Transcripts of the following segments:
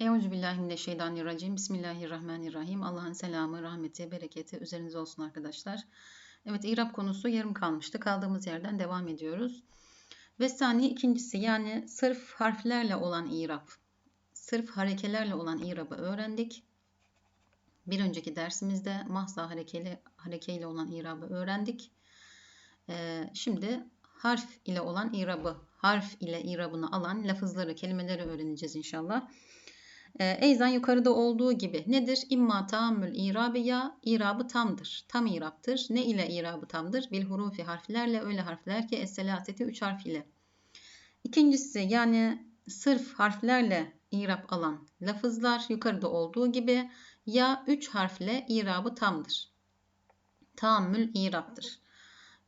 Euzubillahimineşşeytanirracim. Bismillahirrahmanirrahim. Allah'ın selamı, rahmeti, bereketi üzerinize olsun arkadaşlar. Evet, İrab konusu yarım kalmıştı. Kaldığımız yerden devam ediyoruz. Ve sani ikincisi yani sırf harflerle olan İrab. Sırf harekelerle olan İrab'ı öğrendik. Bir önceki dersimizde mahza harekeli, harekeyle olan İrab'ı öğrendik. Ee, şimdi harf ile olan İrab'ı, harf ile İrab'ını alan lafızları, kelimeleri öğreneceğiz inşallah. E, Eyzan yukarıda olduğu gibi nedir? İmma taammül irabı ya irabı tamdır. Tam iraptır. Ne ile irabı tamdır? Bil hurufi harflerle öyle harfler ki es-selaseti üç harf ile. İkincisi yani sırf harflerle irap alan lafızlar yukarıda olduğu gibi ya üç harfle irabı tamdır. Taammül iraptır.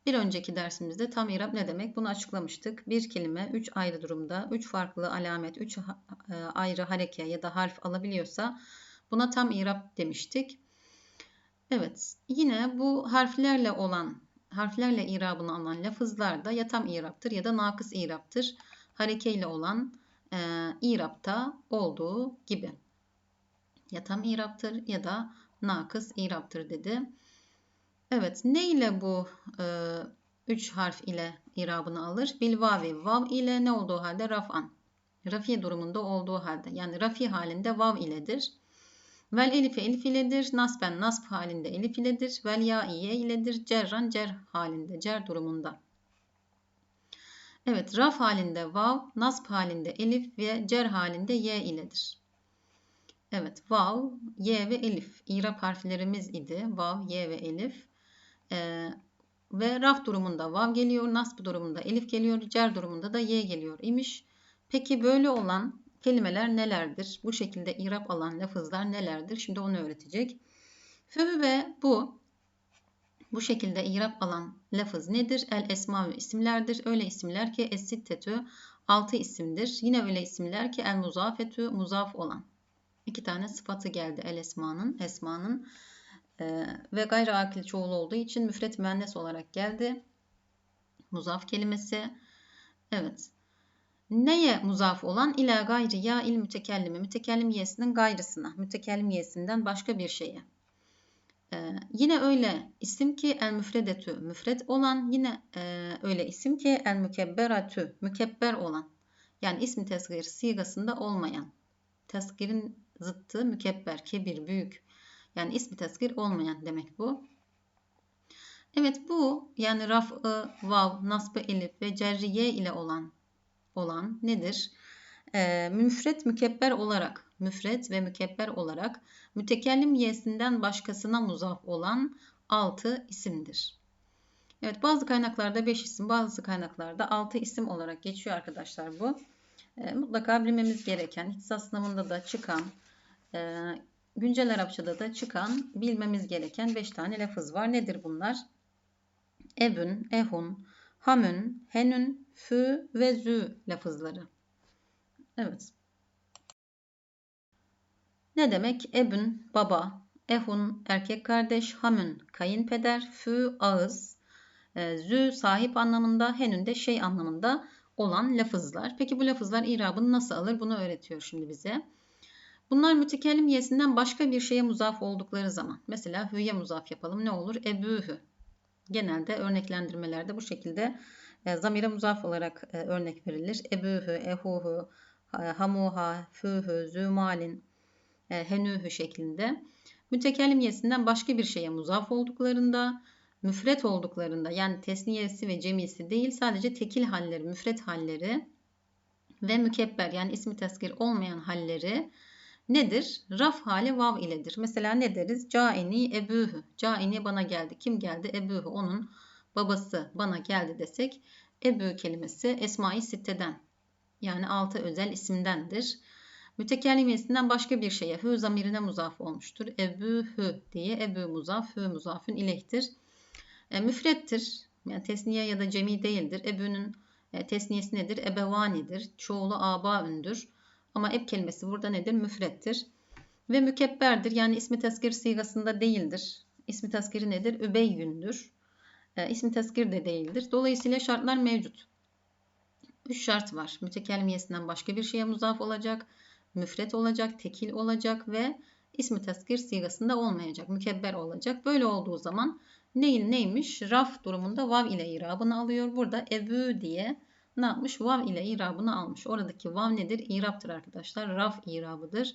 Bir önceki dersimizde tam irab ne demek? Bunu açıklamıştık. Bir kelime üç ayrı durumda, üç farklı alamet, üç e, ayrı hareke ya da harf alabiliyorsa buna tam irab demiştik. Evet, yine bu harflerle olan, harflerle irabını alan lafızlar da ya tam iraptır ya da nakıs iraptır. Harekeyle olan e, irapta olduğu gibi. Ya tam iraptır ya da nakıs iraptır dedi. Evet, ne ile bu e, üç harf ile irabını alır? Bil vavi. Vav ile ne olduğu halde raf'an. Rafi durumunda olduğu halde. Yani rafi halinde vav iledir. Vel elife elif iledir. Nasben nasb halinde elif iledir. Vel ya iye iledir. Cerran cer halinde. Cer durumunda. Evet, raf halinde vav, nasb halinde elif ve cer halinde ye iledir. Evet, vav, ye ve elif. İrab harflerimiz idi. Vav, ye ve elif. Ee, ve raf durumunda vav geliyor, nasb durumunda elif geliyor, cer durumunda da y geliyor imiş. Peki böyle olan kelimeler nelerdir? Bu şekilde irap alan lafızlar nelerdir? Şimdi onu öğretecek. Fü ve bu bu şekilde irap alan lafız nedir? El esma ve isimlerdir. Öyle isimler ki es-sittetü 6 isimdir. Yine öyle isimler ki el muzafetü muzaf olan. İki tane sıfatı geldi el esmanın. Esmanın e, ve gayri akil çoğul olduğu için müfret müennes olarak geldi. Muzaf kelimesi. Evet. Neye muzaf olan? İla gayri ya il mütekellimi. Mütekellim yesinin gayrısına. Mütekellim yesinden başka bir şeye. Ee, yine öyle isim ki el müfredetü müfred olan yine e, öyle isim ki el mükebberatü mükebber olan yani ismi tesgir sigasında olmayan tesgirin zıttı mükebber kebir büyük yani ismi tezkir olmayan demek bu. Evet bu yani raf'ı, vav, nasbı elif ve cerriye ile olan olan nedir? Ee, müfret mükebber olarak, müfret ve mükebber olarak mütekellim yesinden başkasına muzaf olan altı isimdir. Evet bazı kaynaklarda 5 isim, bazı kaynaklarda 6 isim olarak geçiyor arkadaşlar bu. E, mutlaka bilmemiz gereken, ihtisas sınavında da çıkan e, Güncel Arapçada da çıkan bilmemiz gereken 5 tane lafız var. Nedir bunlar? Ebün, ehun, hamün, henün, fü ve zü lafızları. Evet. Ne demek? Ebün, baba, ehun, erkek kardeş, hamün, kayınpeder, fü, ağız, e, zü, sahip anlamında, henün de şey anlamında olan lafızlar. Peki bu lafızlar irabını nasıl alır? Bunu öğretiyor şimdi bize. Bunlar mütekellim yesinden başka bir şeye muzaf oldukları zaman. Mesela hüye muzaf yapalım. Ne olur? Ebühü. Genelde örneklendirmelerde bu şekilde e, zamire muzaf olarak e, örnek verilir. Ebühü, ehuhu, hamuha, fühü, zümalin, e, henühü şeklinde. Mütekellim yesinden başka bir şeye muzaf olduklarında, müfret olduklarında yani tesniyesi ve cemisi değil sadece tekil halleri, müfret halleri ve mükebber yani ismi tezkir olmayan halleri nedir? Raf hali vav iledir. Mesela ne deriz? Caini ebühü. Caini bana geldi. Kim geldi? Ebühü. Onun babası bana geldi desek ebü kelimesi esma-i sitteden yani altı özel isimdendir. Mütekellimesinden başka bir şeye hü zamirine muzaf olmuştur. Ebühü diye ebü muzaf, hü muzafün ilehtir. E, müfrettir. Yani tesniye ya da cemi değildir. Ebü'nün e, tesniyesi nedir? Ebevanidir. Çoğulu abaündür. Ama eb kelimesi burada nedir? Müfrettir. Ve mükebberdir. Yani ismi tezkir sigasında değildir. İsmi tezkiri nedir? Übeyyündür. E, ismi tezkir de değildir. Dolayısıyla şartlar mevcut. Üç şart var. Mütekellimiyesinden başka bir şeye muzaf olacak. müfret olacak, tekil olacak ve ismi tezkir sigasında olmayacak, mükebber olacak. Böyle olduğu zaman neyin neymiş? Raf durumunda vav ile irabını alıyor. Burada ebü diye ne yapmış? Vav ile irabını almış. Oradaki vav nedir? İraptır arkadaşlar. Raf irabıdır.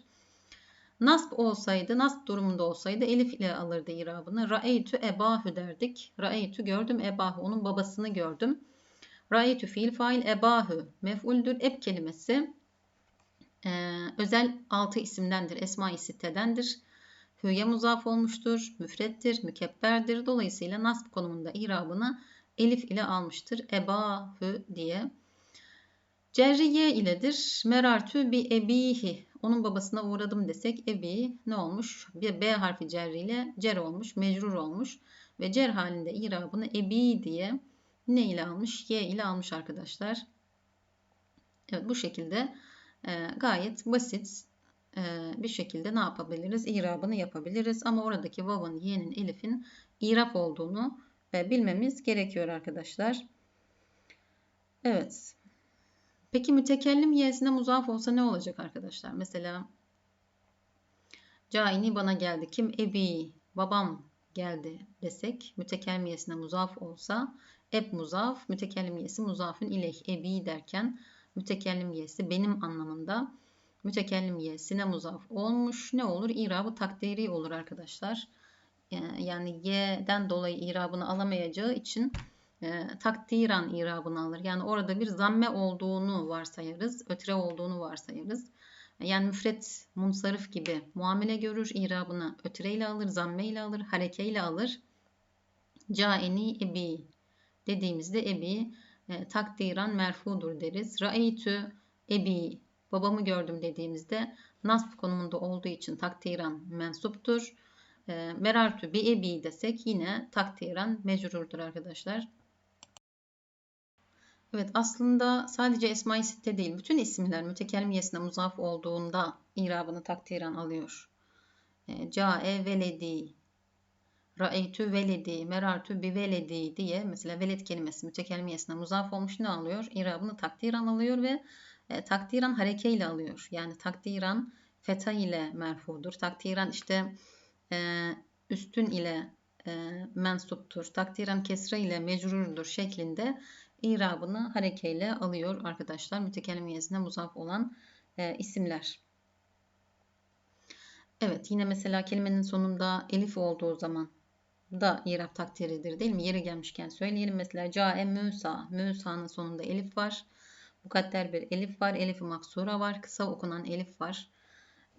Nasb olsaydı, nasb durumunda olsaydı elif ile alırdı irabını. Ra'eytü ebahü derdik. Ra'eytü gördüm ebahü. Onun babasını gördüm. Ra'eytü fiil fail ebahü mef'uldür. Eb kelimesi e, özel altı isimdendir. Esma-i sittedendir. Hüye muzaf olmuştur. Müfrettir. Mükebberdir. Dolayısıyla nasb konumunda irabını elif ile almıştır. Ebahü diye. Cerriye iledir. Merartü bi ebihi. Onun babasına uğradım desek ebi ne olmuş? Bir B harfi cerri ile cer olmuş, mecrur olmuş ve cer halinde irabını ebi diye ne ile almış? Y ile almış arkadaşlar. Evet bu şekilde e, gayet basit e, bir şekilde ne yapabiliriz? İrabını yapabiliriz ama oradaki vav'ın, y'nin, elif'in irap olduğunu bilmemiz gerekiyor arkadaşlar. Evet. Peki mütekellim y'sine muzaf olsa ne olacak arkadaşlar? Mesela Caini bana geldi. Kim? Ebi. Babam geldi desek. Mütekellim y'sine muzaf olsa eb muzaf. Mütekellim y'si muzafın ileyh. Ebi derken mütekellim y'si benim anlamında. Mütekellim y'sine muzaf olmuş. Ne olur? İrabı takdiri olur arkadaşlar. Yani y'den dolayı irabını alamayacağı için e, takdiran irabını alır. Yani orada bir zamme olduğunu varsayarız, ötre olduğunu varsayarız. Yani müfret, munsarif gibi muamele görür, irabını ötreyle alır, zamme alır, harekeyle alır. Caeni ebi dediğimizde ebi e, takdiran merfudur deriz. Ra'eytü ebi babamı gördüm dediğimizde nasb konumunda olduğu için takdiran mensuptur. E, merartü bi ebi desek yine takdiran mecrurdur arkadaşlar. Evet aslında sadece Esma-i Sitte değil bütün isimler mütekellim yesine muzaf olduğunda irabını takdiren alıyor. E, Cae veledi, ra'eytü veledi, merartü bi veledi diye mesela veled kelimesi mütekellim yesine muzaf olmuş ne alıyor? İrabını takdiren alıyor ve e, takdiren harekeyle alıyor. Yani takdiren feta ile merfudur. Takdiren işte e, üstün ile e, mensuptur. Takdiren kesre ile mecrurdur şeklinde irabını harekeyle alıyor arkadaşlar. Mütekellim yezine muzaf olan e, isimler. Evet yine mesela kelimenin sonunda elif olduğu zaman da irab takdiridir değil mi? Yeri gelmişken söyleyelim. Mesela cae Musa. Musa'nın sonunda elif var. Mukadder bir elif var. Elif-i maksura var. Kısa okunan elif var.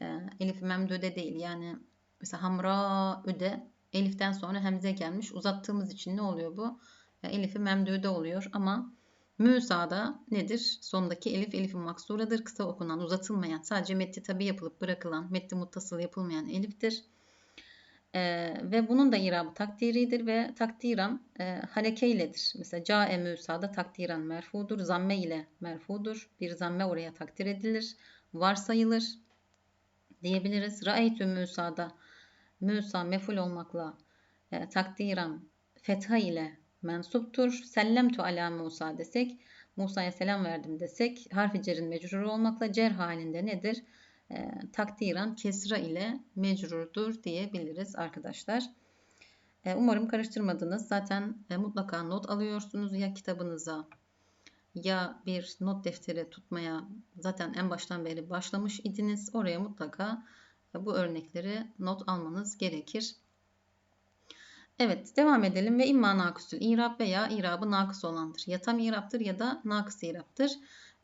E, elif memdude değil. Yani mesela hamra üde eliften sonra hemze gelmiş. Uzattığımız için ne oluyor bu? Elifi memdude oluyor ama Musa'da nedir? Sondaki elif elifi maksuradır. Kısa okunan, uzatılmayan, sadece metni tabi yapılıp bırakılan, metni muttasıl yapılmayan eliftir. Ee, ve bunun da irabı takdiridir ve takdiram e, harekeyledir. Mesela cae Musa'da takdiran merfudur. Zamme ile merfudur. Bir zamme oraya takdir edilir. Varsayılır diyebiliriz. Ra'eytü Musa'da Musa meful olmakla e, takdiran fetha ile mensuptur. Sellemtu ala Musa desek, Musa'ya selam verdim desek, harfi cerin mecrur olmakla cer halinde nedir? E, takdiran kesra ile mecrurdur diyebiliriz arkadaşlar. E, umarım karıştırmadınız. Zaten e, mutlaka not alıyorsunuz ya kitabınıza ya bir not defteri tutmaya zaten en baştan beri başlamış idiniz. Oraya mutlaka bu örnekleri not almanız gerekir. Evet devam edelim ve imma naküsül irab veya irabı nakıs olandır. Ya tam iraptır ya da nakıs iraptır.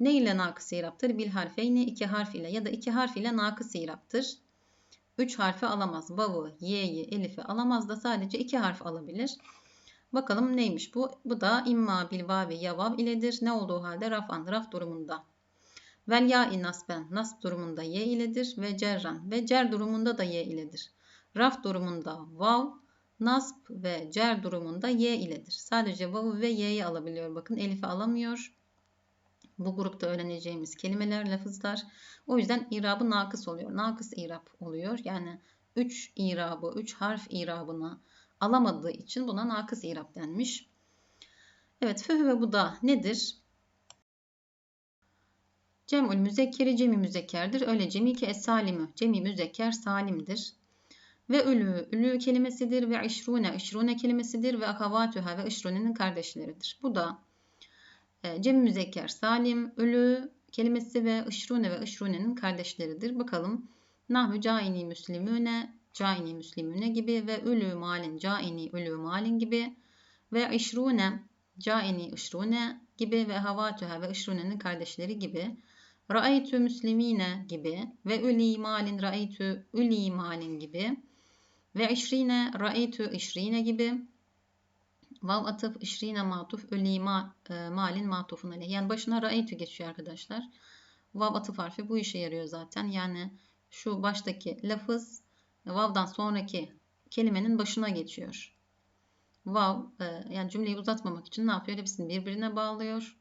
Ne ile nakıs iraptır? Bil harfeyni iki harf ile ya da iki harf ile nakıs iraptır. Üç harfi alamaz. Vav'ı, y'yi, elif'i alamaz da sadece iki harf alabilir. Bakalım neymiş bu? Bu da imma bil vavi ya vav iledir. Ne olduğu halde rafan, raf durumunda. Vel ya nasben, nasb durumunda y iledir ve cerran ve cer durumunda da y iledir. Raf durumunda vav, Nasb ve cer durumunda y iledir. Sadece vav ve y'yi alabiliyor. Bakın elifi alamıyor. Bu grupta öğreneceğimiz kelimeler, lafızlar. O yüzden irabı nakıs oluyor. Nakıs irab oluyor. Yani 3 irabı, 3 harf irabını alamadığı için buna nakıs irab denmiş. Evet, föhü ve bu da nedir? Cem'ül müzekkeri cemi müzekkerdir. Öyle cemi ki es-salimü. Cemi müzekker salimdir. Ve ülü, ülü kelimesidir ve işrune, işrune kelimesidir ve akavatüha ve işrunenin kardeşleridir. Bu da e, cem müzekker salim, ülü kelimesi ve işrune ve işrunenin kardeşleridir. Bakalım nahü caini müslimüne, caini müslimüne gibi ve ülü malin caini ülü malin gibi ve işrune caini işrune gibi ve havatüha ve işrunenin kardeşleri gibi Ra'aytu müslimine gibi ve üli malin ra'aytu üli malin gibi ve işrine ra'aytu işrine gibi vav atıf işrine matuf üli ma, e, malin matufun aleyh. Yani başına ra'aytu geçiyor arkadaşlar. Vav atıf harfi bu işe yarıyor zaten. Yani şu baştaki lafız vav'dan sonraki kelimenin başına geçiyor. Vav e, yani cümleyi uzatmamak için ne yapıyor? Hepsini birbirine bağlıyor.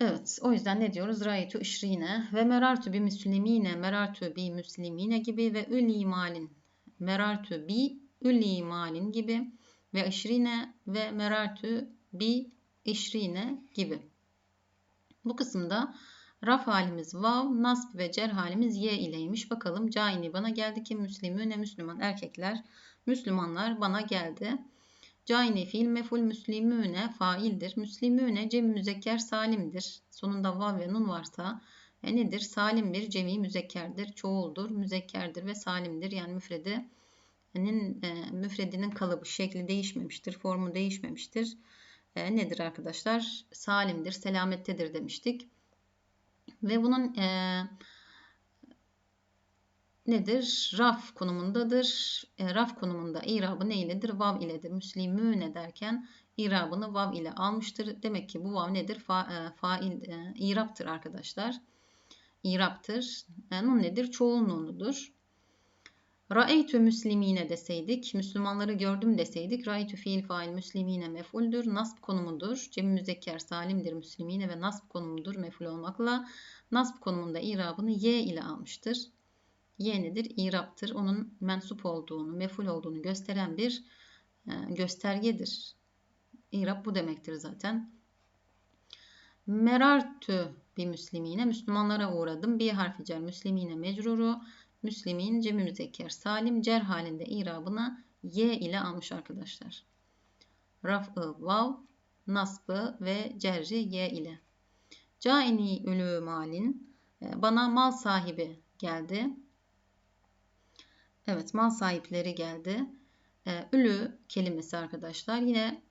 Evet, o yüzden ne diyoruz? Ra'ytu işrine ve merartu bi müslimine, merartu bi müslimine gibi ve ül malin, merartu bi ül malin gibi ve işrine ve merartu bi işrine gibi. Bu kısımda raf halimiz vav, nasb ve cer halimiz ye ileymiş. Bakalım caini bana geldi ki müslimüne Müslüman erkekler, Müslümanlar bana geldi. Caini fiil meful müslimüne faildir. Müslimüne cem müzekker salimdir. Sonunda vav ve nun varsa e nedir? Salim bir cemi müzekkerdir. Çoğuldur, müzekkerdir ve salimdir. Yani müfredinin e, müfredinin kalıbı, şekli değişmemiştir, formu değişmemiştir. E, nedir arkadaşlar? Salimdir, selamettedir demiştik. Ve bunun e, nedir? Raf konumundadır. E, raf konumunda irabı ne iledir? Vav iledir. Müslimüne derken irabını vav ile almıştır. Demek ki bu vav nedir? Fa, e, fail, e, iraptır arkadaşlar. İraptır. E, nun nedir? Çoğul nunudur. Ra'eytü müslimine deseydik, Müslümanları gördüm deseydik, ra'eytü fiil fail müslimine mefuldür, nasb konumudur, cem müzekker salimdir müslimine ve nasb konumudur meful olmakla, nasb konumunda irabını y ile almıştır y nedir? İraptır. Onun mensup olduğunu, meful olduğunu gösteren bir e, göstergedir. İrab bu demektir zaten. Merartü bir müslimine, Müslümanlara uğradım. Bir harfi cer, müslimine mecruru, müslimin cemi müzekker salim, cer halinde irabına y ile almış arkadaşlar. Raf'ı vav, nasbı ve cerri y ile. Caini ölü malin, e, bana mal sahibi geldi. Evet mal sahipleri geldi. E, ülü kelimesi arkadaşlar yine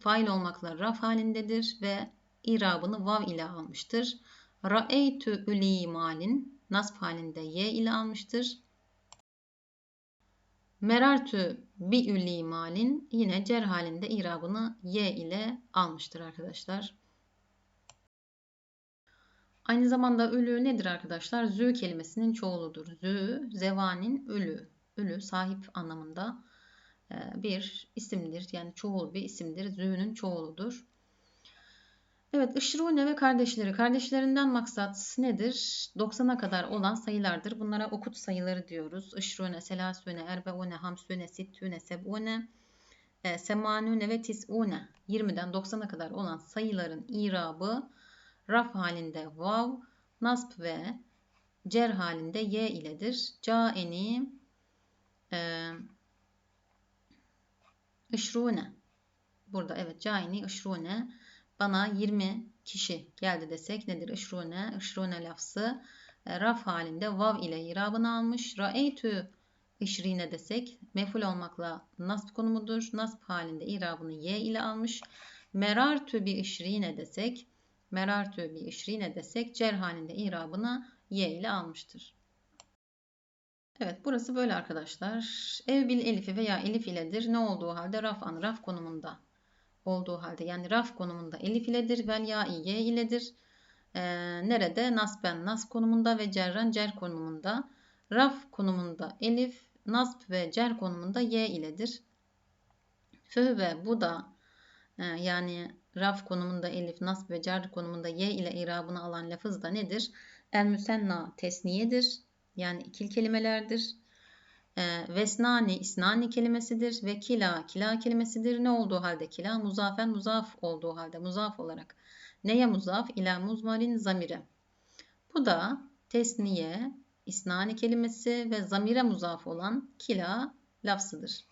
fail olmakla raf halindedir ve irabını vav ile almıştır. Ra'eytü üli malin nasb halinde y ile almıştır. Merartü bi üli malin yine cer halinde irabını y ile almıştır arkadaşlar. Aynı zamanda ölü nedir arkadaşlar? Zü kelimesinin çoğuludur. Zü, zevanin ölü. Ölü, sahip anlamında e, bir isimdir. Yani çoğul bir isimdir. Zü'nün çoğuludur. Evet, Işrune ve kardeşleri. Kardeşlerinden maksat nedir? 90'a kadar olan sayılardır. Bunlara okut sayıları diyoruz. Işrune, selasune, erbeune, hamsune, sittune, sebune, semanune ve tisune. 20'den 90'a kadar olan sayıların irabı raf halinde vav, nasb ve cer halinde y iledir. Caeni e, ışrune burada evet caini ışrune bana 20 kişi geldi desek nedir? Işrune ışrune lafzı. E, raf halinde vav ile irabını almış. Raeytü işrine desek meful olmakla nasb konumudur. Nasb halinde irabını y ile almış. Merartü bir işrine desek merartü bir işrine desek cer halinde irabını y ile almıştır. Evet burası böyle arkadaşlar. Ev bil elifi veya elif iledir. Ne olduğu halde raf an raf konumunda olduğu halde yani raf konumunda elif iledir. Vel ya ye iledir. Ee, nerede? Nasben nas konumunda ve cerran cer konumunda. Raf konumunda elif, nasb ve cer konumunda y iledir. Föhve bu da e, yani raf konumunda elif, nasb ve cer konumunda y ile irabını alan lafız da nedir? El müsenna tesniyedir. Yani ikil kelimelerdir. E, vesnani isnani kelimesidir ve kila kila kelimesidir. Ne olduğu halde kila muzafen muzaf olduğu halde muzaf olarak. Neye muzaf? İla muzmarin zamire. Bu da tesniye, isnani kelimesi ve zamire muzaf olan kila lafzıdır.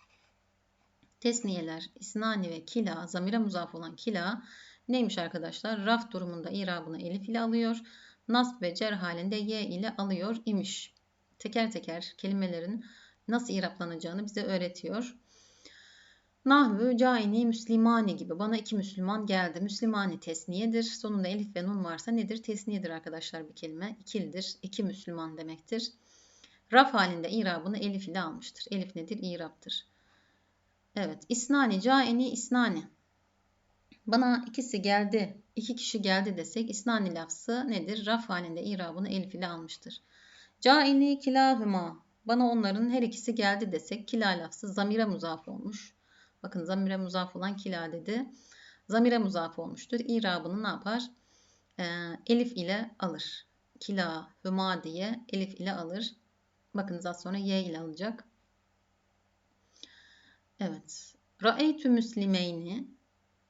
Tesniyeler, isnani ve kila, zamire muzaf olan kila neymiş arkadaşlar? Raf durumunda irabını elif ile alıyor. Nasb ve cer halinde y ile alıyor imiş. Teker teker kelimelerin nasıl iraplanacağını bize öğretiyor. Nahvü, caini, müslimani gibi. Bana iki Müslüman geldi. Müslimani tesniyedir. Sonunda elif ve nun varsa nedir? Tesniyedir arkadaşlar bir kelime. İkildir. İki Müslüman demektir. Raf halinde irabını elif ile almıştır. Elif nedir? İraptır. Evet. İsnani, caini, isnani. Bana ikisi geldi, iki kişi geldi desek isnani lafzı nedir? Raf halinde irabını elif ile almıştır. Caini kilahuma. Bana onların her ikisi geldi desek kila lafzı zamire muzaf olmuş. Bakın zamire muzaf olan kila dedi. Zamire muzaf olmuştur. İrabını ne yapar? Ee, elif ile alır. Kila, hüma diye elif ile alır. Bakın az sonra y ile alacak. Evet. Ra'eytü müslimeyni.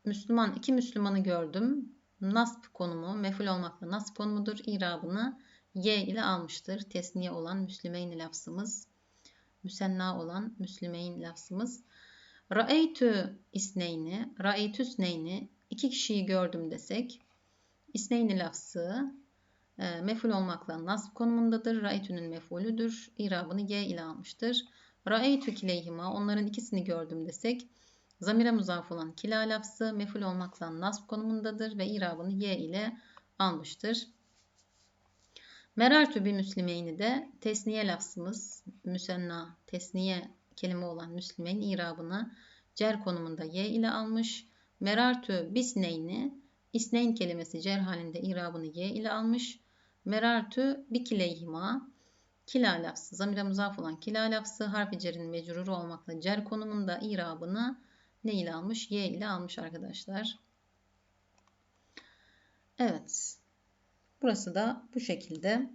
Müslüman, iki Müslümanı gördüm. Nasb konumu, meful olmakla nasb konumudur. İrabını y ile almıştır. Tesniye olan müslimeyn lafzımız. Müsenna olan müslimeyn lafzımız. Ra'eytü isneyni, ra'eytü isneyni, iki kişiyi gördüm desek, isneyni lafzı e, meful olmakla nasb konumundadır. Ra'eytü'nün mefulüdür. İrabını y ile almıştır. Ra'eytü kileyhima, onların ikisini gördüm desek, zamire muzaf olan kila lafzı meful olmakla nasb konumundadır ve irabını y ile almıştır. Merartü bir müslimeyni de tesniye lafzımız, müsenna, tesniye kelime olan Müslime'nin irabını cer konumunda y ile almış. Merartü bisneyni isneyn kelimesi cer halinde irabını y ile almış. Merartü bikileyhima kila lafzı zamire muzaf olan kila lafzı harfi cerin mecruru olmakla cer konumunda irabını ne ile almış? Y ile almış arkadaşlar. Evet. Burası da bu şekilde.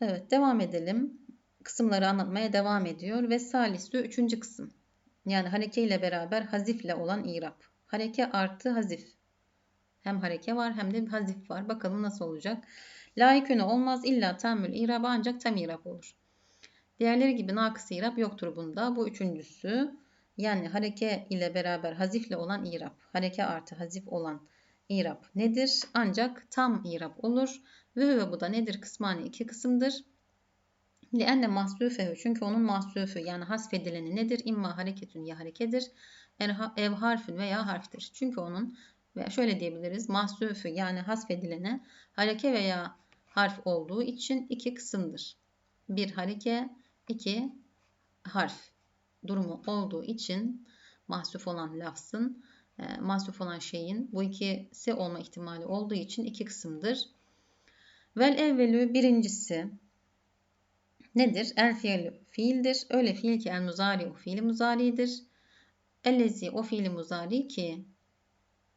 Evet devam edelim kısımları anlatmaya devam ediyor ve salisü üçüncü kısım. Yani hareke ile beraber hazifle olan irap. Hareke artı hazif. Hem hareke var hem de hazif var. Bakalım nasıl olacak. Layıküne olmaz illa tamül irabı ancak tam irap olur. Diğerleri gibi nakıs irap yoktur bunda. Bu üçüncüsü yani hareke ile beraber hazifle olan irap. Hareke artı hazif olan irap nedir? Ancak tam irap olur. Ve bu da nedir? Kısmani iki kısımdır. Lianne mahzufehu çünkü onun mahzufu yani hasfedileni nedir? İmma hareketün ya harekedir. Ev harfün veya harftir. Çünkü onun veya şöyle diyebiliriz mahzufu yani hasfedilene hareke veya harf olduğu için iki kısımdır. Bir hareke, iki harf durumu olduğu için mahsuf olan lafzın, e, mahsuf olan şeyin bu ikisi olma ihtimali olduğu için iki kısımdır. Vel evvelü birincisi nedir? El fiil fiildir. Öyle fiil ki el muzari o fiili muzaridir. Ellezi o fiili muzari ki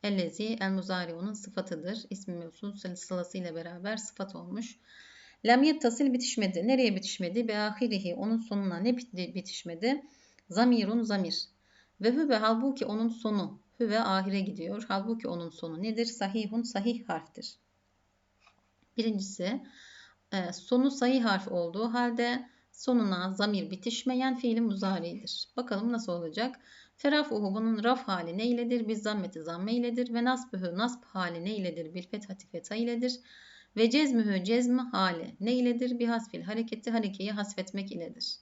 ellezi el muzari onun sıfatıdır. İsmi mevsul sılasıyla beraber sıfat olmuş. Lem yettasil bitişmedi. Nereye bitişmedi? Be ahirihi onun sonuna ne bitişmedi? Zamirun zamir. Ve hüve halbuki onun sonu. Hüve ahire gidiyor. Halbuki onun sonu nedir? Sahihun sahih harftir. Birincisi e, sonu sayı harf olduğu halde sonuna zamir bitişmeyen fiili muzaridir. Bakalım nasıl olacak? Terafuhu bunun raf hali ne iledir? Bir zammeti zamme iledir. Ve nasbühü nasb hali ne iledir? Bir fethati feta iledir. Ve cezmühü cezm hali ne iledir? Bir hasfil hareketi harekeyi hasfetmek iledir.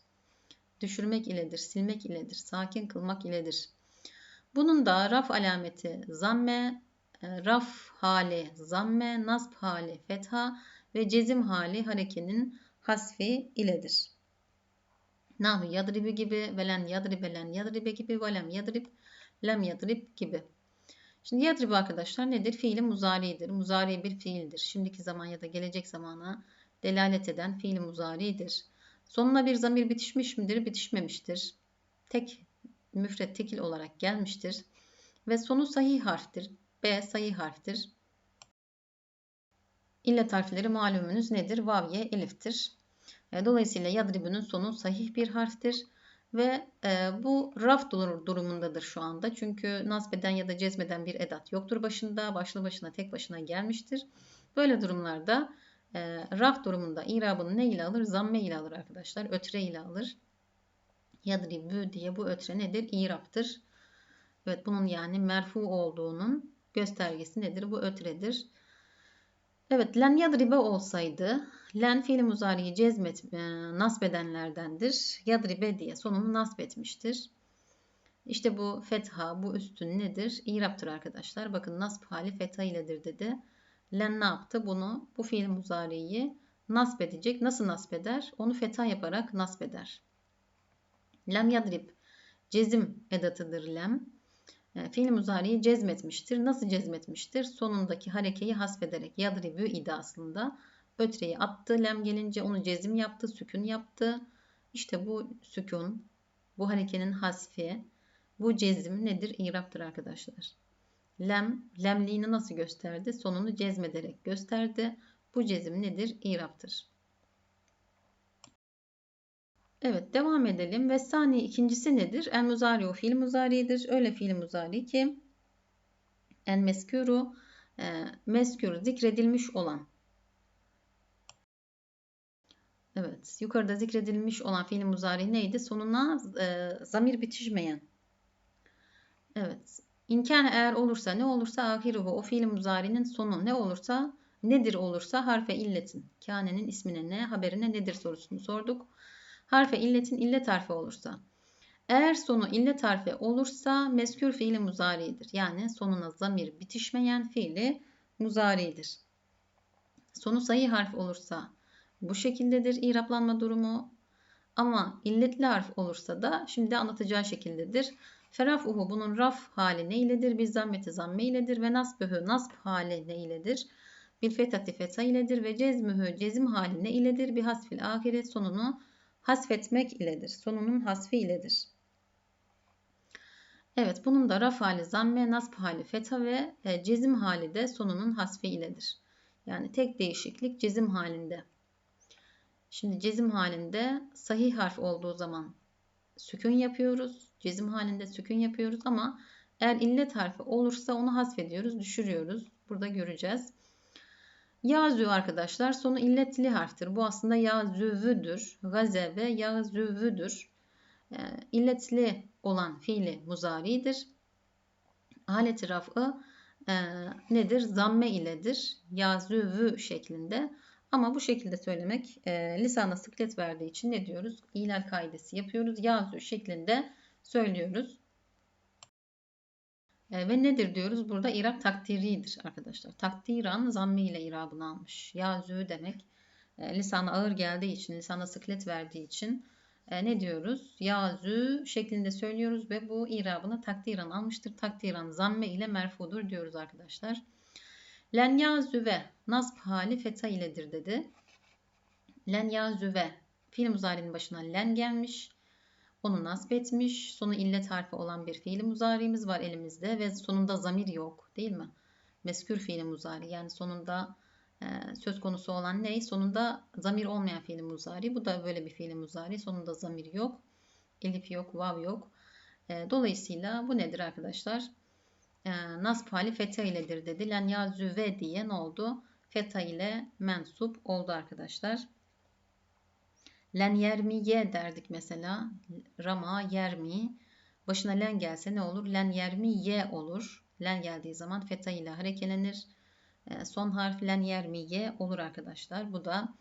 Düşürmek iledir, silmek iledir, sakin kılmak iledir. Bunun da raf alameti zamme, e, raf hali zamme, nasb hali fetha, ve cezim hali harekenin hasfi iledir. Nahu yadribi gibi, velen yadribelen yadribe gibi, velem yadrib, lem yadrib gibi. Şimdi yadrib arkadaşlar nedir? Fiili muzaridir. Muzari bir fiildir. Şimdiki zaman ya da gelecek zamana delalet eden fiili muzaridir. Sonuna bir zamir bitişmiş midir? Bitişmemiştir. Tek müfret tekil olarak gelmiştir. Ve sonu sahih harftir. B sayı harftir. İllet harfleri malumunuz nedir? Vav, ye, eliftir. E, dolayısıyla yadribünün sonu sahih bir harftir. Ve e, bu raf durumundadır şu anda. Çünkü nasbeden ya da cezmeden bir edat yoktur başında. Başlı başına tek başına gelmiştir. Böyle durumlarda e, raf durumunda irabını ne ile alır? Zamme ile alır arkadaşlar. Ötre ile alır. Yadribü diye bu ötre nedir? İraptır. Evet bunun yani merfu olduğunun göstergesi nedir? Bu ötredir. Evet len yadribe olsaydı len fiil muzariyi cezmet e, nasbedenlerdendir. Yadribe diye sonunu nasbetmiştir. İşte bu fetha, bu üstün nedir? İraptır arkadaşlar. Bakın nasb hali fetha iledir dedi. Len ne yaptı? Bunu, bu fiil muzariyi nasb edecek. Nasıl nasb eder? Onu fetha yaparak nasb eder. Lem yadrib. Cezim edatıdır lem. E, fiil muzariyi cezmetmiştir. Nasıl cezmetmiştir? Sonundaki harekeyi hasfederek. Yadribü idi aslında. Ötreyi attı. Lem gelince onu cezim yaptı. Sükun yaptı. İşte bu sükun, bu harekenin hasfi, bu cezim nedir? İraptır arkadaşlar. Lem, lemliğini nasıl gösterdi? Sonunu cezmederek gösterdi. Bu cezim nedir? İraptır. Evet devam edelim. Ve sani ikincisi nedir? El muzari fiil muzaridir. Öyle fiil muzari ki en meskuru e, meskür zikredilmiş olan. Evet yukarıda zikredilmiş olan fiil muzari neydi? Sonuna e, zamir bitişmeyen. Evet. İmkan eğer olursa ne olursa ahiruhu o fiil muzarinin sonu ne olursa nedir olursa harfe illetin. Kane'nin ismine ne haberine nedir sorusunu sorduk harfe illetin illet harfi olursa. Eğer sonu illet harfi olursa meskür fiili muzaridir. Yani sonuna zamir bitişmeyen fiili muzaridir. Sonu sayı harf olursa bu şekildedir iraplanma durumu. Ama illetli harf olursa da şimdi anlatacağı şekildedir. Ferafuhu bunun raf hali ne iledir? Bir zammeti zamme iledir ve nasbühü nasb hali ne iledir? Bil fethati fetha iledir ve cezmühü cezim hali ne iledir? Bir hasfil ahire sonunu hasfetmek iledir. Sonunun hasfi iledir. Evet bunun da raf hali zamme, nasb hali fetha ve e, cezim hali de sonunun hasfi iledir. Yani tek değişiklik cezim halinde. Şimdi cezim halinde sahih harf olduğu zaman sükun yapıyoruz. Cezim halinde sükun yapıyoruz ama eğer illet harfi olursa onu hasfediyoruz, düşürüyoruz. Burada göreceğiz. Yazü arkadaşlar sonu illetli harftir. Bu aslında yazüvüdür. Gaze ve yazüvüdür. E, illetli olan fiili muzaridir. Aleti raf'ı e, nedir? Zamme iledir. Yazüvü şeklinde. Ama bu şekilde söylemek e, lisana sıklet verdiği için ne diyoruz? İlal kaidesi yapıyoruz. Yazü şeklinde söylüyoruz. E, ve nedir diyoruz? Burada irab takdiridir arkadaşlar. Takdiran zammı ile irabını almış. Yazü demek e, lisana ağır geldiği için, lisana sıklet verdiği için e, ne diyoruz? Yazü şeklinde söylüyoruz ve bu irabını takdiran almıştır. Takdiran zamme ile merfudur diyoruz arkadaşlar. Len yazüve nasb hali feta iledir dedi. Len yazüve fiil muzarinin başına len gelmiş. Onu nasp etmiş. Sonu illet harfi olan bir fiil muzari'miz var elimizde ve sonunda zamir yok değil mi? Meskür fiil muzari yani sonunda e, söz konusu olan ne? Sonunda zamir olmayan fiil muzari. Bu da böyle bir fiil muzari. Sonunda zamir yok. Elif yok, vav yok. E, dolayısıyla bu nedir arkadaşlar? E, nasb hali fetha iledir dedi. Len yazüve diye ne oldu? Fetha ile mensup oldu arkadaşlar. Len yermiye derdik mesela. Rama yermi. Başına len gelse ne olur? Len yermiye olur. Len geldiği zaman feta ile harekelenir. E, son harf len yermiye olur arkadaşlar. Bu da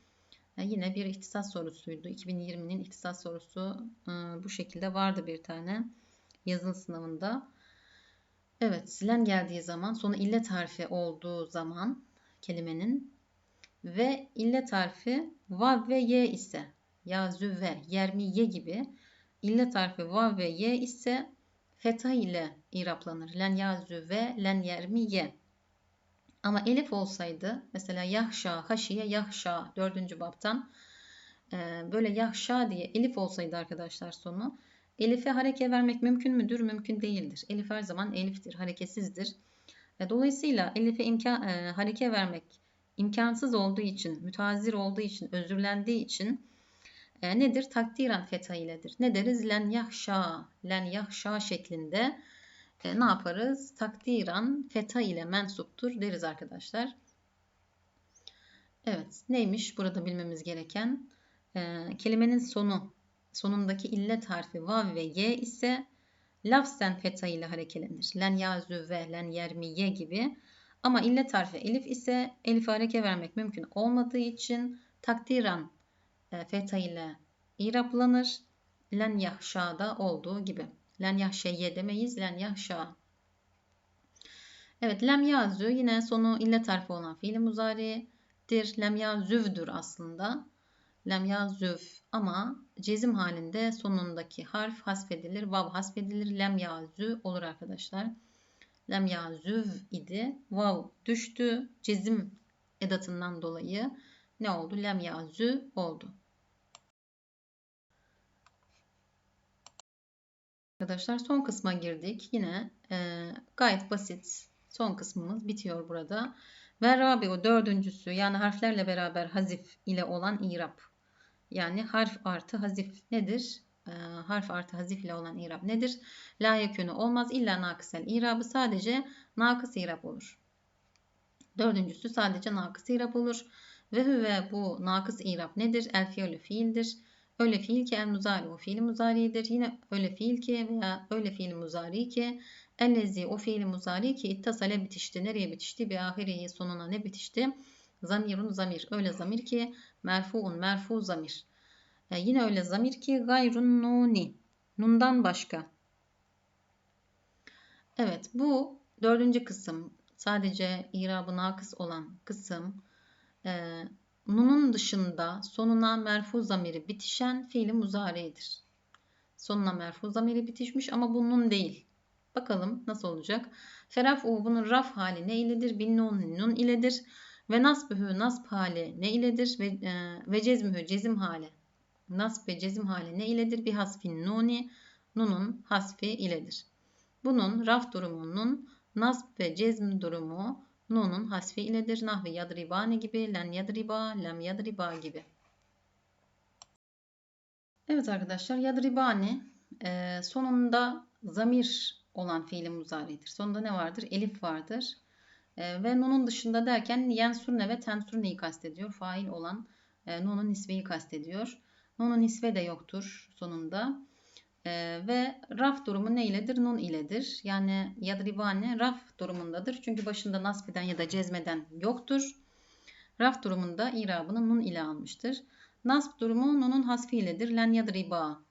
e, yine bir ihtisas sorusuydu. 2020'nin ihtisas sorusu e, bu şekilde vardı bir tane yazılı sınavında. Evet, len geldiği zaman sonu illet harfi olduğu zaman kelimenin ve illet harfi vav ve y ise ya züve, yermiye gibi illet harfi vav ve ye ise fetha ile iraplanır. Len ya züve, len yermiye. Ama elif olsaydı mesela yahşa, haşiye, yahşa dördüncü baptan e, böyle yahşa diye elif olsaydı arkadaşlar sonu Elif'e hareke vermek mümkün müdür? Mümkün değildir. Elif her zaman eliftir, hareketsizdir. E, dolayısıyla Elif'e imkan, e, hareke vermek imkansız olduğu için, müteazzir olduğu için, özürlendiği için e, nedir? Takdiren fetha iledir. Ne deriz? Len yahşa, len yahşa şeklinde e, ne yaparız? Takdiren fetha ile mensuptur deriz arkadaşlar. Evet, neymiş burada bilmemiz gereken? Ee, kelimenin sonu, sonundaki illet harfi vav ve ye ise lafzen feta ile harekelenir. Len yazü ve len yermiye gibi. Ama illet harfi elif ise elif hareke vermek mümkün olmadığı için takdiran e, feta ile iraplanır. Len yahşa'da olduğu gibi. Len yahşeye demeyiz, len yahşa. Evet, lem yazü yine sonu illet harfi olan fiil muzari'dir. Lem yazüvdür aslında. Lem yazüv ama cezim halinde sonundaki harf hasfedilir, vav hasfedilir. Lem yazü olur arkadaşlar. Lem yazüv idi. Vav düştü. Cezim edatından dolayı ne oldu? Lem yazü oldu. Arkadaşlar son kısma girdik. Yine e, gayet basit. Son kısmımız bitiyor burada. Ve rabi o dördüncüsü yani harflerle beraber hazif ile olan irap. Yani harf artı hazif nedir? E, harf artı hazif ile olan irap nedir? La yekünü olmaz. İlla nakısel irabı sadece nakıs irap olur. Dördüncüsü sadece nakıs irap olur. Ve hüve bu nakıs irap nedir? El fiilü fiildir. Öyle fiil ki el muzari o fiil muzaridir. Yine öyle fiil ki veya öyle fiil muzari ki ellezi o fiil muzari ki ittasale bitişti. Nereye bitişti? Bir ahirihi sonuna ne bitişti? Zamirun zamir. Öyle zamir ki merfuun merfu zamir. E yine öyle zamir ki gayrun nuni. Nundan başka. Evet bu dördüncü kısım. Sadece irabı nakıs olan kısım. E, Nun'un dışında sonuna merfu zamiri bitişen fiili muzari'dir. Sonuna merfu zamiri bitişmiş ama bu nun değil. Bakalım nasıl olacak? Feraf'u bunun raf hali ne iledir? Bin nun nun iledir. Ve nasbühü nasb hali ne iledir? Ve, e, ve cezmühü cezim hali. Nasb ve cezim hali ne iledir? Bir hasfin nuni nunun hasfi iledir. Bunun raf durumunun nasb ve cezm durumu Nun'un hasfi iledir. Nahvi yadribani gibi, len yadriba, lem yadriba gibi. Evet arkadaşlar yadribani e, sonunda zamir olan fiili muzaridir. Sonunda ne vardır? Elif vardır. E, ve nunun dışında derken yensurne ve tensurneyi kastediyor. Fail olan e, nunun nisveyi kastediyor. Nunun nisve de yoktur sonunda. Ee, ve raf durumu ne iledir? Nun iledir. Yani yadribane raf durumundadır. Çünkü başında nasbeden ya da cezmeden yoktur. Raf durumunda irabını nun ile almıştır. Nasb durumu nunun hasfi iledir. Len yadriba.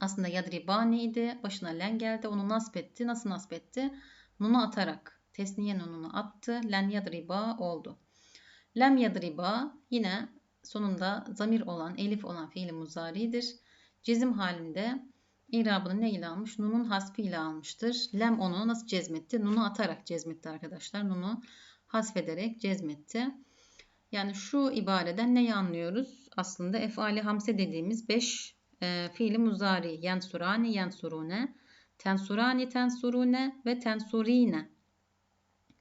Aslında yadribane idi. Başına len geldi. Onu nasb etti. Nasıl nasb etti? Nunu atarak. Tesniye nununu attı. Len yadriba oldu. Lem yadriba yine sonunda zamir olan, elif olan fiili muzaridir. Cezim halinde irabını ne ile almış? Nun'un hasfi ile almıştır. Lem onu nasıl cezmetti? Nun'u atarak cezmetti arkadaşlar. Nun'u hasfederek cezmetti. Yani şu ibareden neyi anlıyoruz? Aslında efali hamse dediğimiz 5 e, fiili muzari. Yensurani, yensurune, tensurani, tensurune ve tensurine.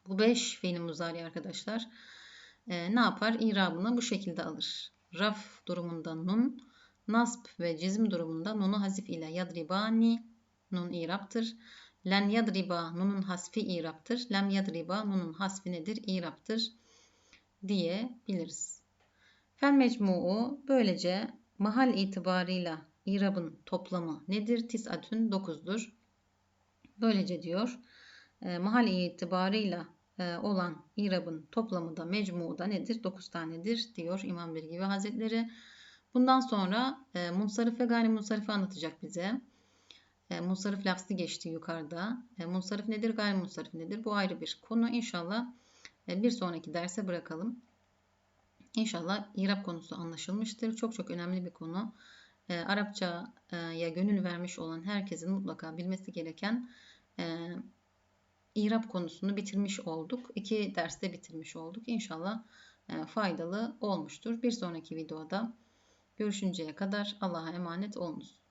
Bu 5 fiili muzari arkadaşlar. E, ne yapar? İrabını bu şekilde alır. Raf durumunda nun, Nasb ve cizm durumunda nunu hazif ile yadribani nun iraptır. Len yadriba nunun hasfi iraptır. Lem yadriba nunun hasfi nedir? İraptır diyebiliriz. Fel mecmuu böylece mahal itibarıyla irabın toplamı nedir? Tis'atün 9'dur. Böylece diyor e, mahal itibarıyla e, olan irabın toplamı da mecmuu da nedir? 9 tanedir diyor İmam Birgivi Hazretleri. Bundan sonra e, munsarif ve gayrimunsarifi anlatacak bize. E, munsarif lafzı geçti yukarıda. E, munsarif nedir, gayrimunsarif nedir? Bu ayrı bir konu. İnşallah e, bir sonraki derse bırakalım. İnşallah İrab konusu anlaşılmıştır. Çok çok önemli bir konu. E, Arapçaya gönül vermiş olan herkesin mutlaka bilmesi gereken e, İrab konusunu bitirmiş olduk. İki derste bitirmiş olduk. İnşallah e, faydalı olmuştur. Bir sonraki videoda Görüşünceye kadar Allah'a emanet olunuz.